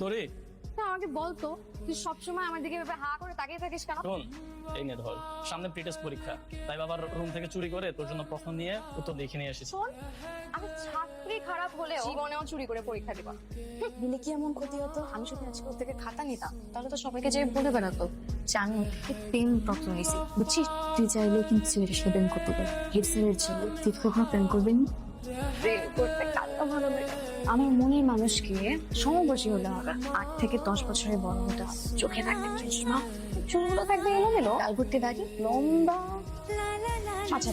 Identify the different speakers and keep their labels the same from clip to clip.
Speaker 1: তোরে
Speaker 2: তা আমাকে বলতো তুই সবসময় আমার দিকে এভাবে হা করে তাকিয়ে থাকিস কেন?
Speaker 1: শোন এই নে ধর সামনে প্রিটেস্ট পরীক্ষা। তাই বাবার রুম থেকে চুরি করে তোর জন্য প্রশ্ন নিয়ে উত্তর লিখে নিয়ে এসেছি।
Speaker 2: শোন আমি ছাত্রী খারাপ হলেও জীবনেও চুরি করে পরীক্ষা দিব।
Speaker 3: দিলে কি এমন ক্ষতি হতো? আমি যদি আজকে থেকে খাতা নিতাম তাহলে তো সবাইকে যে বলে বেড়াতো। যে আমি পেন পত্র নিয়েছি বুঝছিস? তুই চাইলে কিন্তু ছেলের সাথে প্রেম করতে পারি হেড স্যারের ছেলে তুই কখনো প্রেম করবি না?
Speaker 2: প্রেম করতে কান্না ভালো লাগে।
Speaker 3: আমার মনের মানুষকে সমবয়সী হলে হবে আট থেকে দশ বছরের বড় হতে হবে। চোখে থাকবে চশমা চুলগুলো থাকবে এলোমেলো। গাল ভর্তি দাঁড়ি লম্বা আচ্ছা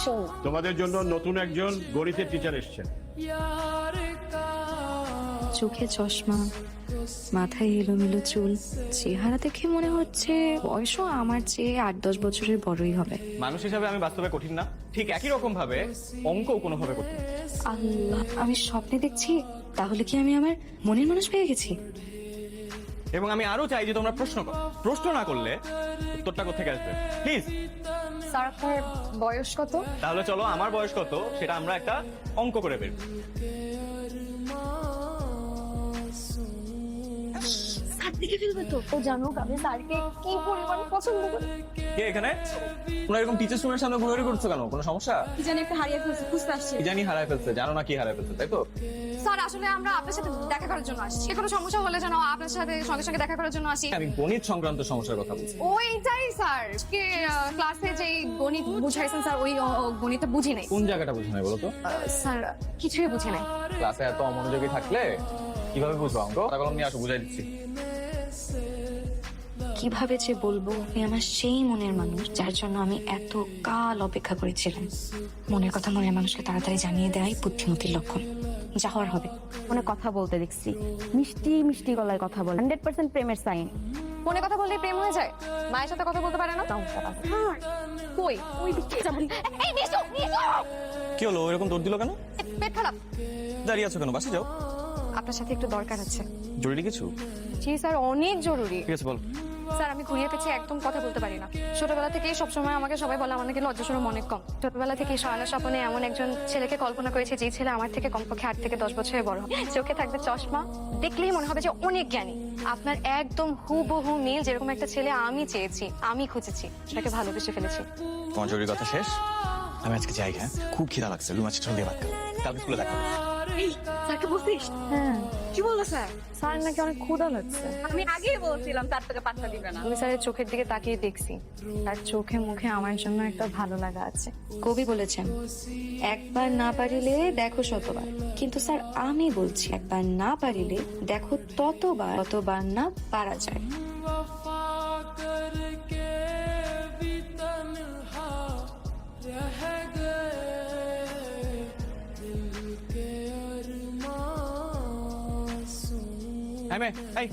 Speaker 3: শো
Speaker 4: তোমাদের জন্য নতুন একজন গণিতের টিচার এসছেন।
Speaker 3: চোখে চশমা মাথায় এলোমেলো চুল চেহারা দেখে মনে হচ্ছে বয়সও আমার চেয়ে আট দশ বছরের বড়ই হবে।
Speaker 5: মানুষ হিসাবে আমি বাস্তবে কঠিন না। ঠিক একই রকম ভাবে অঙ্কও কোনোভাবে কঠিন।
Speaker 3: আল্লাহ আমি স্বপ্নে দেখছি তাহলে কি আমি আমার মনের মানুষ পেয়ে গেছি?
Speaker 5: এবং আমি আরও চাই যে তোমরা প্রশ্ন করো। প্রশ্ন না করলে উত্তরটা কোথেকে আসবে? প্লিজ
Speaker 2: স্যার আপনার বয়স কত?
Speaker 5: তাহলে চলো আমার বয়স কত সেটা আমরা একটা অঙ্ক করে বের
Speaker 2: দেখে ফেলবে তো ও জানুক আমি স্যারকে কি পরিমাণ পছন্দ করি।
Speaker 5: কে এখানে? তোমরা এরকম টিচার সামনে ঘুরে করছ কেন? কোনো সমস্যা?
Speaker 2: কি জানি একটা হারিয়ে ফেলছে খুঁজতে আসছি।
Speaker 5: কি জানি হারায় ফেলছে জানো না কি হারায় ফেলছে তাই তো?
Speaker 2: স্যার আসলে আমরা আপনার সাথে দেখা করার জন্য আসছি। কোনো সমস্যা হলে যেন আপনার সাথে সঙ্গে সঙ্গে দেখা করার জন্য আসি।
Speaker 5: আমি গণিত সংক্রান্ত সমস্যার কথা বলছি।
Speaker 2: ওইটাই স্যার। কে ক্লাসে যে গণিত বুঝাইছেন স্যার ওই বুঝি নাই।
Speaker 5: কোন জায়গাটা বুঝে নাই বলো তো?
Speaker 2: স্যার কিছুই বুঝি নাই।
Speaker 5: ক্লাসে এত অমনোযোগী থাকলে কীভাবে বুঝব অঙ্ক? কলম নিয়ে আসো বুঝাই দিচ্ছি।
Speaker 3: কীভাবে যে বলব আপনি আমার সেই মনের মানুষ যার জন্য আমি এত কাল অপেক্ষা করেছিলাম। মনের কথা মনের মানুষকে তাড়াতাড়ি জানিয়ে দেয় বুদ্ধিমতির লক্ষণ। যা হওয়ার হবে।
Speaker 6: ফোনে কথা বলতে দেখছি। মিষ্টি মিষ্টি গলায় কথা বল। হান্ড্রেড পার্সেন্ট প্রেমের সাইন।
Speaker 2: ফোনে কথা বললে প্রেম হয়ে যায়। মায়ের সাথে কথা বলতে পারে না? হ্যাঁ। কই? ওই দিকে
Speaker 5: কি হলো? এরকম দৌড় দিল কেন?
Speaker 2: পেট খারাপ।
Speaker 5: দাঁড়িয়ে আছো কেন? বাসে যাও।
Speaker 2: আপনার সাথে একটু দরকার আছে।
Speaker 5: জরুরি কিছু?
Speaker 2: জি স্যার অনেক জরুরি।
Speaker 5: ঠিক আছে বল।
Speaker 2: স্যার আমি ঘুরিয়ে পেছি একদম কথা বলতে পারি না। ছোটবেলা থেকেই সবসময় আমাকে সবাই বলে আমার নাকি লজ্জা সরম অনেক কম। ছোটবেলা থেকে স্বর্ণ স্বপ্নে এমন একজন ছেলেকে কল্পনা করেছে যে ছেলে আমার থেকে কমপক্ষে আট থেকে দশ বছরের বড়। চোখে থাকবে চশমা দেখলেই মনে হবে যে অনেক জ্ঞানী। আপনার একদম হুবহু মিল যেরকম একটা ছেলে আমি চেয়েছি আমি খুঁজেছি সেটাকে ভালোবেসে ফেলেছি।
Speaker 5: তোমার জরুরি কথা শেষ? আমি আজকে যাই হ্যাঁ? খুব খিদা লাগছে দিয়ে ভাত কালকে স্কুলে দেখা হবে।
Speaker 2: স্যারকে বলছিস
Speaker 3: হ্যাঁ
Speaker 2: কি বলল স্যার
Speaker 3: স্যার নাকি অনেক ক্ষুধা লাগছে
Speaker 6: আমি আগেই বলছিলাম তার থেকে পাত্তা দিবে না
Speaker 2: আমি স্যারের চোখের দিকে তাকিয়ে দেখছি তার চোখে মুখে আমার জন্য একটা ভালো লাগা আছে
Speaker 3: কবি বলেছেন একবার না পারিলে দেখো শতবার কিন্তু স্যার আমি বলছি একবার না পারিলে দেখো ততবার ততবার না পারা যায়।
Speaker 5: হ্যাঁ মে এই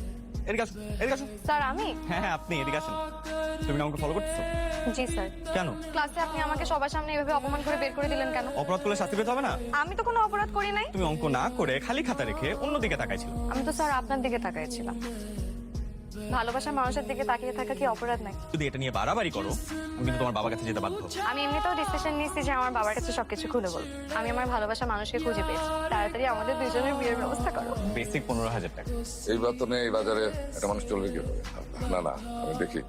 Speaker 5: এদিকে আসুন এদিকে আসুন
Speaker 2: স্যার আমি?
Speaker 5: হ্যাঁ হ্যাঁ আপনি এদিকে আসুন। তুমি আমাকে ফলো করতেছো?
Speaker 2: জি স্যার।
Speaker 5: কেন?
Speaker 2: ক্লাসে আপনি আমাকে সবার সামনে এভাবে অপমান করে বের করে দিলেন কেন?
Speaker 5: অপরাধ করলে শাস্তি পেতে হবে না?
Speaker 2: আমি তো কোনো অপরাধ করি নাই।
Speaker 5: তুমি অঙ্ক না করে খালি খাতা রেখে অন্যদিকে তাকাইছিলে।
Speaker 2: আমি তো স্যার আপনার দিকে তাকিয়েছিলাম ভালোবাসার মানুষের দিকে তাকিয়ে থাকা কি অপরাধ নাই
Speaker 5: যদি এটা নিয়ে বাড়াবাড়ি করো আমি কিন্তু তোমার বাবার কাছে যেতে বাধ্য।
Speaker 2: আমি এমনিতেও ডিসিশন নিয়েছি যে আমার বাবার কাছে সবকিছু খুলে বলব। আমি আমার ভালোবাসার মানুষকে খুঁজে পেয়েছি। তাড়াতাড়ি আমাদের দুজনের বিয়ের ব্যবস্থা করো।
Speaker 5: বেসিক পনেরো হাজার টাকা।
Speaker 7: এই বেতনে এই বাজারে একটা মানুষ চলবে কি হবে? না না আমি দেখি।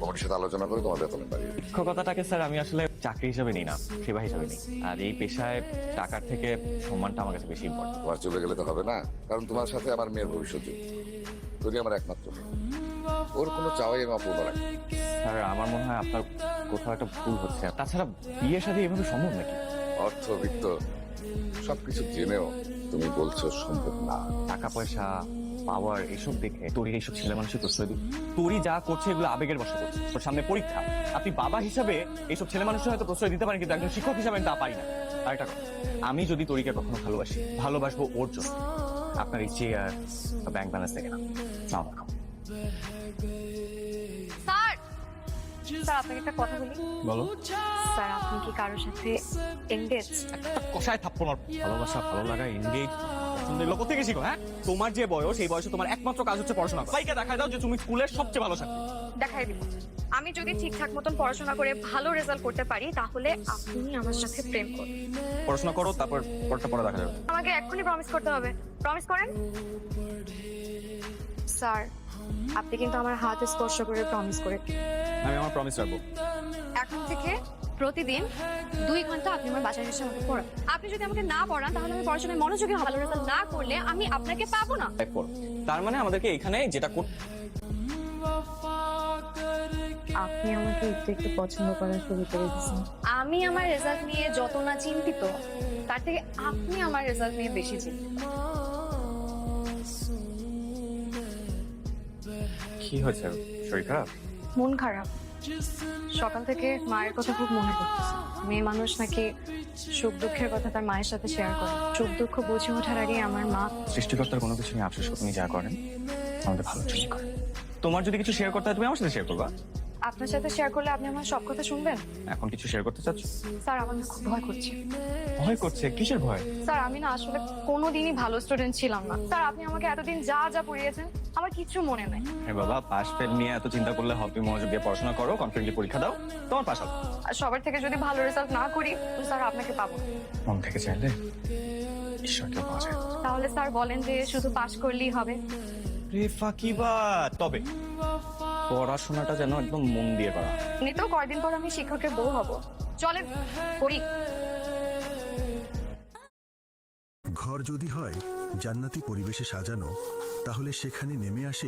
Speaker 7: কমিটির সাথে আলোচনা করে তোমার বেতনে বাড়িয়ে
Speaker 5: শিক্ষকতাটাকে স্যার আমি আসলে চাকরি হিসাবে নিই না সেবা হিসাবে নিই। আর এই পেশায় টাকার থেকে সম্মানটা আমার কাছে বেশি ইম্পর্টেন্ট
Speaker 7: তোমার চলে গেলে তো হবে না কারণ তোমার সাথে আমার মেয়ের ভবিষ্যৎ তুমি আমার একমাত্র ওর কোনো চাওয়াই আমি অপূর্ণ রাখি
Speaker 5: স্যার আমার মনে হয় আপনার কোথাও একটা ভুল হচ্ছে। তাছাড়া বিয়ের সাথে এভাবে সম্ভব নাকি?
Speaker 7: অর্থ বিত্ত সবকিছু জেনেও তুমি বলছো সম্ভব না।
Speaker 5: টাকা পয়সা পাওয়ার এসব দেখে তোরই এইসব ছেলে মানুষের প্রশ্রয় দিই। তোরই যা করছে এগুলো আবেগের বসে করছে। তোর সামনে পরীক্ষা। আপনি বাবা হিসাবে এইসব ছেলে মানুষের হয়তো প্রশ্রয় দিতে পারেন কিন্তু একজন শিক্ষক হিসাবে আমি তা পারি না। আর একটা কথা, আমি যদি তোরিকে কখনো ভালোবাসি ভালোবাসবো ওর জন্য। আপনার এই চেয়ার ব্যাংক ব্যালেন্স দেখে না। সালাম আলাইকুম।
Speaker 2: স্যার! স্যার আপনাকে একটা কথা বলি।
Speaker 5: বলো।
Speaker 2: স্যার আপনি কি কারোর সাথে এঙ্গেজ
Speaker 5: কষায় থাপ্পড় মার ভালোবাসা ভালো লাগা এনগেজ পছন্দ এগুলো কোথেকে শিখো হ্যাঁ? তোমার যে বয়স এই বয়সে তোমার একমাত্র কাজ হচ্ছে পড়াশোনা করা। সবাইকে দেখা দাও যে তুমি স্কুলের সবচেয়ে ভালো ছাত্রী।
Speaker 2: দেখাই দিব। আমি যদি ঠিকঠাক মতন পড়াশোনা করে ভালো রেজাল্ট করতে পারি তাহলে আপনি আমার সাথে প্রেম করুন।
Speaker 5: পড়াশোনা করো তারপর পরটা পরে দেখা যাবে।
Speaker 2: আমাকে এক্ষুনি প্রমিস করতে হবে। প্রমিস করেন? স্যার আপনি কিন্তু আমার হাত স্পর্শ করে প্রমিস করে
Speaker 5: আমি আমার প্রমিস রাখব।
Speaker 2: এখন থেকে প্রতিদিন দুই ঘণ্টা আপনি আমার বাসায় এসে আমাকে পড়ান। আপনি যদি আমাকে না পড়ান তাহলে আমি পড়াশোনায় মনোযোগী ভালো রেজাল্ট না করলে আমি আপনাকে পাবো না।
Speaker 5: তার মানে আমাদেরকে এখানে যেটা
Speaker 3: আপনি আমাকে একটু একটু পছন্দ করা শুরু করে দিয়েছেন।
Speaker 2: আমি আমার রেজাল্ট নিয়ে যত না চিন্তিত তার থেকে আপনি আমার রেজাল্ট নিয়ে বেশি চিন্তিত।
Speaker 5: কি হয়েছে? শরীর খারাপ?
Speaker 2: মন খারাপ। সকাল থেকে মায়ের কথা খুব মনে পড়তেছে। মেয়ে মানুষ নাকি সুখ দুঃখের কথা তার মায়ের সাথে শেয়ার করে। সুখ দুঃখ বুঝে ওঠার আগে আমার মা
Speaker 5: সৃষ্টিকর্তার কোনো কিছু নিয়ে আফসোস করে যা করেন আমাদের ভালো জন্য করেন। তোমার যদি কিছু শেয়ার করতে হয় তুমি আমার সাথে শেয়ার করবা।
Speaker 2: আপনার সাথে শেয়ার করলে আপনি আমার সব কথা শুনবেন?
Speaker 5: এখন কিছু শেয়ার করতে চাচ্ছ?
Speaker 2: স্যার আমার না খুব ভয় করছে।
Speaker 5: ভয় করছে? কিসের ভয়?
Speaker 2: স্যার আমি না আসলে কোনোদিনই ভালো স্টুডেন্ট ছিলাম না। স্যার আপনি আমাকে এতদিন যা যা পড়িয়েছেন আমার কিছু মনে নাই।
Speaker 5: হ্যাঁ বাবা পাস ফেল নিয়ে এত চিন্তা করলে হবে মনোযোগ দিয়ে পড়াশোনা করো কনফিডেন্টলি পরীক্ষা দাও তোমার পাস হবে।
Speaker 2: আর সবার থেকে যদি ভালো রেজাল্ট না করি তো স্যার আপনাকে পাবো না।
Speaker 5: মন থেকে চাইলে ঈশ্বরকে পাওয়া যায়।
Speaker 2: তাহলে স্যার বলেন যে শুধু পাশ করলেই হবে।
Speaker 5: রে ফাকিবা তবে পড়াশোনাটা যেন একদম মন দিয়ে করা হয়।
Speaker 2: তো কয়দিন পর আমি শিক্ষকের বউ হব চলে করি
Speaker 8: ঘর যদি হয় জান্নাতি পরিবেশে সাজানো তাহলে সেখানে নেমে আসে